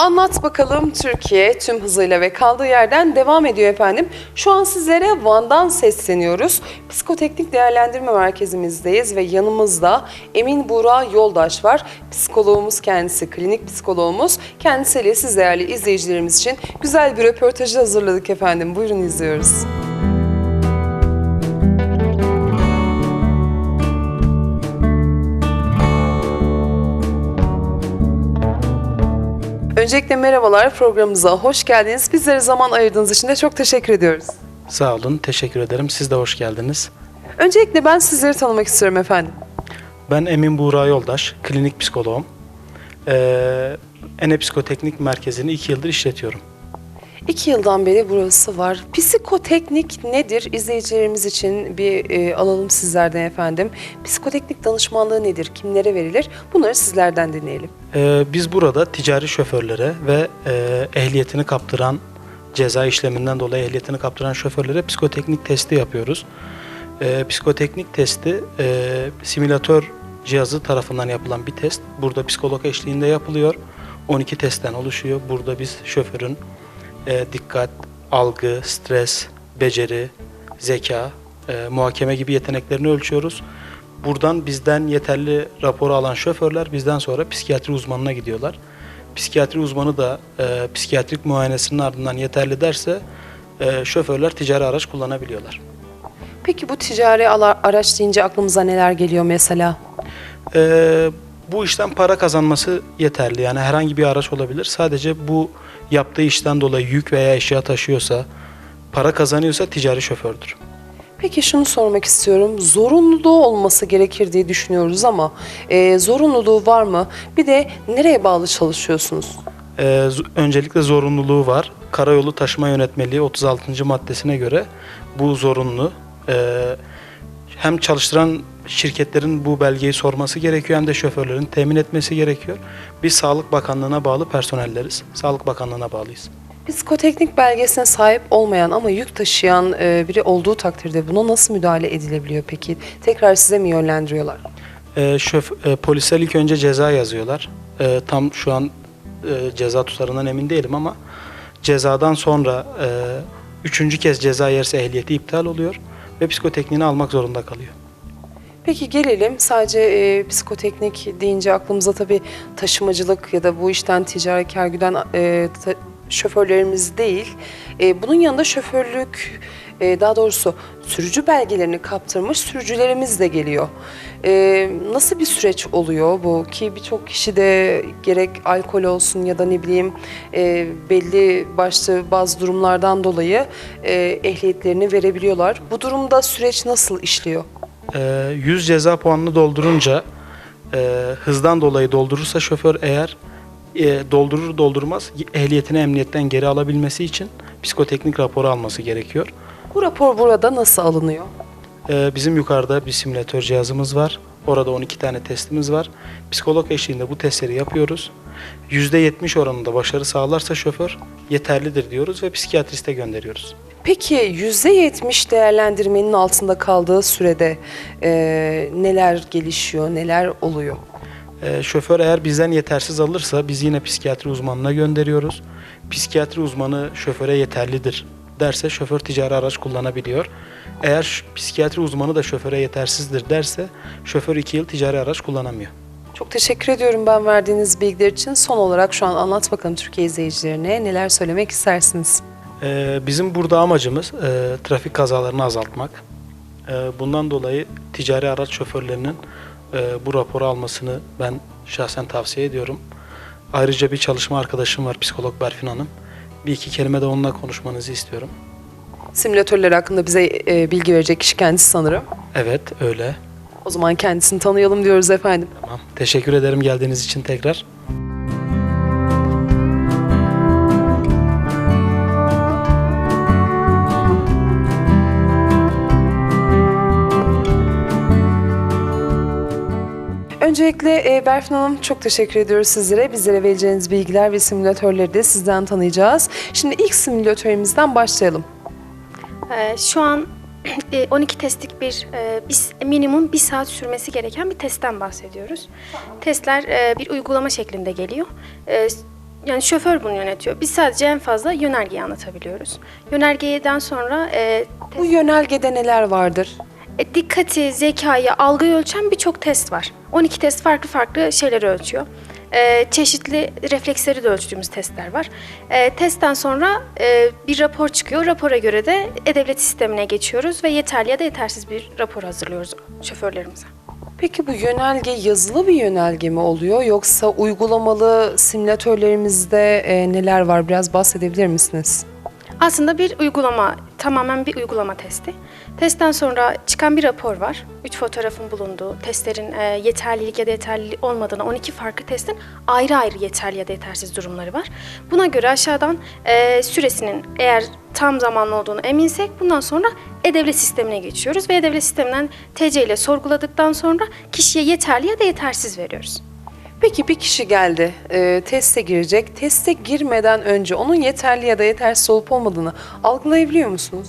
Anlat bakalım Türkiye tüm hızıyla ve kaldığı yerden devam ediyor efendim. Şu an sizlere Van'dan sesleniyoruz. Psikoteknik Değerlendirme Merkezimizdeyiz ve yanımızda Emin Buğra Yoldaş var. Psikoloğumuz kendisi, klinik psikoloğumuz. Kendisiyle siz değerli izleyicilerimiz için güzel bir röportajı hazırladık efendim. Buyurun izliyoruz. Öncelikle merhabalar programımıza hoş geldiniz. Bizlere zaman ayırdığınız için de çok teşekkür ediyoruz. Sağ olun, teşekkür ederim. Siz de hoş geldiniz. Öncelikle ben sizleri tanımak istiyorum efendim. Ben Emin Buğra Yoldaş, klinik psikoloğum. Ee, Ene Psikoteknik Merkezi'ni iki yıldır işletiyorum. İki yıldan beri burası var. Psikoteknik nedir? İzleyicilerimiz için bir e, alalım sizlerden efendim. Psikoteknik danışmanlığı nedir? Kimlere verilir? Bunları sizlerden dinleyelim. Ee, biz burada ticari şoförlere ve e, ehliyetini kaptıran, ceza işleminden dolayı ehliyetini kaptıran şoförlere psikoteknik testi yapıyoruz. Ee, psikoteknik testi e, simülatör cihazı tarafından yapılan bir test. Burada psikolog eşliğinde yapılıyor. 12 testten oluşuyor. Burada biz şoförün e, dikkat, algı, stres, beceri, zeka, e, muhakeme gibi yeteneklerini ölçüyoruz. Buradan bizden yeterli raporu alan şoförler bizden sonra psikiyatri uzmanına gidiyorlar. Psikiyatri uzmanı da e, psikiyatrik muayenesinin ardından yeterli derse e, şoförler ticari araç kullanabiliyorlar. Peki bu ticari araç deyince aklımıza neler geliyor mesela? E, bu işten para kazanması yeterli. Yani herhangi bir araç olabilir. Sadece bu yaptığı işten dolayı yük veya eşya taşıyorsa, para kazanıyorsa ticari şofördür. Peki şunu sormak istiyorum. Zorunluluğu olması gerekir diye düşünüyoruz ama e, zorunluluğu var mı? Bir de nereye bağlı çalışıyorsunuz? Ee, öncelikle zorunluluğu var. Karayolu Taşıma Yönetmeliği 36. maddesine göre bu zorunlu. Ee, hem çalıştıran şirketlerin bu belgeyi sorması gerekiyor hem de şoförlerin temin etmesi gerekiyor. Biz Sağlık Bakanlığı'na bağlı personelleriz. Sağlık Bakanlığı'na bağlıyız. Psikoteknik belgesine sahip olmayan ama yük taşıyan e, biri olduğu takdirde buna nasıl müdahale edilebiliyor peki? Tekrar size mi yönlendiriyorlar? Ee, şöf, e, polisler ilk önce ceza yazıyorlar. Ee, tam şu an e, ceza tutarından emin değilim ama cezadan sonra e, üçüncü kez ceza yerse ehliyeti iptal oluyor ve psikotekniğini almak zorunda kalıyor. Peki gelelim sadece e, psikoteknik deyince aklımıza tabii taşımacılık ya da bu işten ticari kar güden e, ta- şoförlerimiz değil. E, bunun yanında şoförlük e, daha doğrusu sürücü belgelerini kaptırmış sürücülerimiz de geliyor. E, nasıl bir süreç oluyor bu ki birçok kişi de gerek alkol olsun ya da ne bileyim e, belli başlı bazı durumlardan dolayı e, ehliyetlerini verebiliyorlar. Bu durumda süreç nasıl işliyor? Ee, 100 ceza puanını doldurunca e, hızdan dolayı doldurursa şoför eğer e, doldurur doldurmaz ehliyetini emniyetten geri alabilmesi için psikoteknik raporu alması gerekiyor. Bu rapor burada nasıl alınıyor? Ee, bizim yukarıda bir simülatör cihazımız var. Orada 12 tane testimiz var. Psikolog eşliğinde bu testleri yapıyoruz. %70 oranında başarı sağlarsa şoför yeterlidir diyoruz ve psikiyatriste gönderiyoruz. Peki %70 değerlendirmenin altında kaldığı sürede e, neler gelişiyor, neler oluyor? Ee, şoför eğer bizden yetersiz alırsa biz yine psikiyatri uzmanına gönderiyoruz. Psikiyatri uzmanı şoföre yeterlidir derse şoför ticari araç kullanabiliyor. Eğer psikiyatri uzmanı da şoföre yetersizdir derse şoför 2 yıl ticari araç kullanamıyor. Çok teşekkür ediyorum ben verdiğiniz bilgiler için. Son olarak şu an anlat bakalım Türkiye izleyicilerine neler söylemek istersiniz? Ee, bizim burada amacımız e, trafik kazalarını azaltmak. E, bundan dolayı ticari araç şoförlerinin e, bu raporu almasını ben şahsen tavsiye ediyorum. Ayrıca bir çalışma arkadaşım var, psikolog Berfin Hanım. Bir iki kelime de onunla konuşmanızı istiyorum. Simülatörler hakkında bize e, bilgi verecek kişi kendisi sanırım. Evet, öyle. O zaman kendisini tanıyalım diyoruz efendim. Tamam. Teşekkür ederim geldiğiniz için tekrar. Öncelikle e, Berfin Hanım çok teşekkür ediyoruz sizlere. Bizlere vereceğiniz bilgiler ve simülatörleri de sizden tanıyacağız. Şimdi ilk simülatörümüzden başlayalım. Ee, şu an e, 12 testlik bir, e, minimum bir saat sürmesi gereken bir testten bahsediyoruz. Testler e, bir uygulama şeklinde geliyor. E, yani şoför bunu yönetiyor. Biz sadece en fazla yönergeyi anlatabiliyoruz. Yönergeden sonra e, Bu yönergede neler vardır? E, dikkati, zekayı, algıyı ölçen birçok test var. 12 test farklı farklı şeyleri ölçüyor. E, çeşitli refleksleri de ölçtüğümüz testler var. E, testten sonra e, bir rapor çıkıyor. Rapora göre de E-Devlet sistemine geçiyoruz ve yeterli ya da yetersiz bir rapor hazırlıyoruz şoförlerimize. Peki bu yönerge yazılı bir yönerge mi oluyor yoksa uygulamalı simülatörlerimizde e, neler var biraz bahsedebilir misiniz? Aslında bir uygulama, tamamen bir uygulama testi. Testten sonra çıkan bir rapor var. Üç fotoğrafın bulunduğu, testlerin e, yeterlilik ya da yeterli olmadığını, 12 farklı testin ayrı ayrı yeterli ya da yetersiz durumları var. Buna göre aşağıdan e, süresinin eğer tam zamanlı olduğunu eminsek bundan sonra E-Devlet sistemine geçiyoruz ve E-Devlet sisteminden TC ile sorguladıktan sonra kişiye yeterli ya da yetersiz veriyoruz. Peki bir kişi geldi, e, teste girecek. Teste girmeden önce onun yeterli ya da yetersiz olup olmadığını algılayabiliyor musunuz?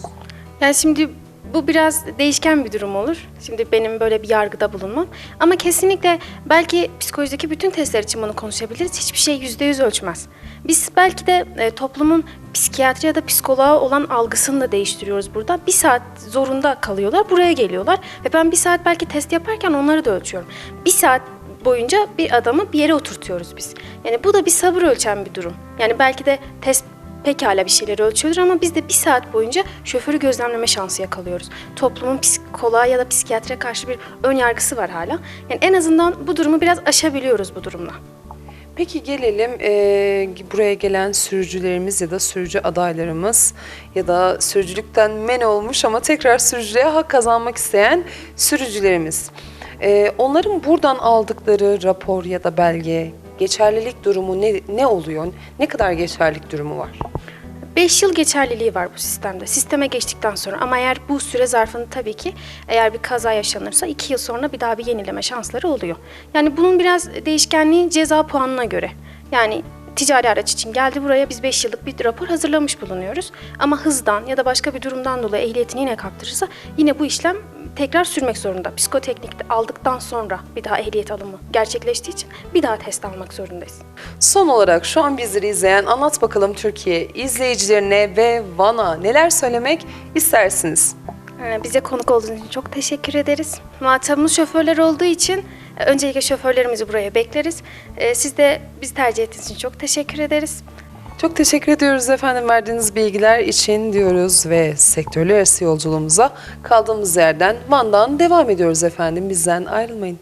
Yani şimdi bu biraz değişken bir durum olur. Şimdi benim böyle bir yargıda bulunmam. Ama kesinlikle belki psikolojideki bütün testler için bunu konuşabiliriz. Hiçbir şey yüzde yüz ölçmez. Biz belki de e, toplumun psikiyatri ya da psikoloğa olan algısını da değiştiriyoruz burada. Bir saat zorunda kalıyorlar, buraya geliyorlar. Ve ben bir saat belki test yaparken onları da ölçüyorum. Bir saat boyunca bir adamı bir yere oturtuyoruz biz. Yani bu da bir sabır ölçen bir durum. Yani belki de test pekala bir şeyleri ölçüyordur ama biz de bir saat boyunca şoförü gözlemleme şansı yakalıyoruz. Toplumun psikoloğa ya da psikiyatriye karşı bir ön yargısı var hala. Yani en azından bu durumu biraz aşabiliyoruz bu durumla. Peki gelelim e, buraya gelen sürücülerimiz ya da sürücü adaylarımız ya da sürücülükten men olmuş ama tekrar sürücülüğe hak kazanmak isteyen sürücülerimiz. E, onların buradan aldıkları rapor ya da belge, geçerlilik durumu ne, ne oluyor? Ne kadar geçerlilik durumu var? 5 yıl geçerliliği var bu sistemde. Sisteme geçtikten sonra ama eğer bu süre zarfında tabii ki eğer bir kaza yaşanırsa 2 yıl sonra bir daha bir yenileme şansları oluyor. Yani bunun biraz değişkenliği ceza puanına göre. Yani ticari araç için geldi buraya biz 5 yıllık bir rapor hazırlamış bulunuyoruz. Ama hızdan ya da başka bir durumdan dolayı ehliyetini yine kaptırırsa yine bu işlem tekrar sürmek zorunda. Psikoteknik aldıktan sonra bir daha ehliyet alımı gerçekleştiği için bir daha test almak zorundayız. Son olarak şu an bizleri izleyen Anlat Bakalım Türkiye izleyicilerine ve Van'a neler söylemek istersiniz? Ee, Bize konuk olduğunuz için çok teşekkür ederiz. Muhatabımız şoförler olduğu için e, öncelikle şoförlerimizi buraya bekleriz. Ee, Siz de bizi tercih ettiğiniz için çok teşekkür ederiz. Çok teşekkür ediyoruz efendim verdiğiniz bilgiler için diyoruz ve sektörler arası yolculuğumuza kaldığımız yerden Van'dan devam ediyoruz efendim. Bizden ayrılmayın.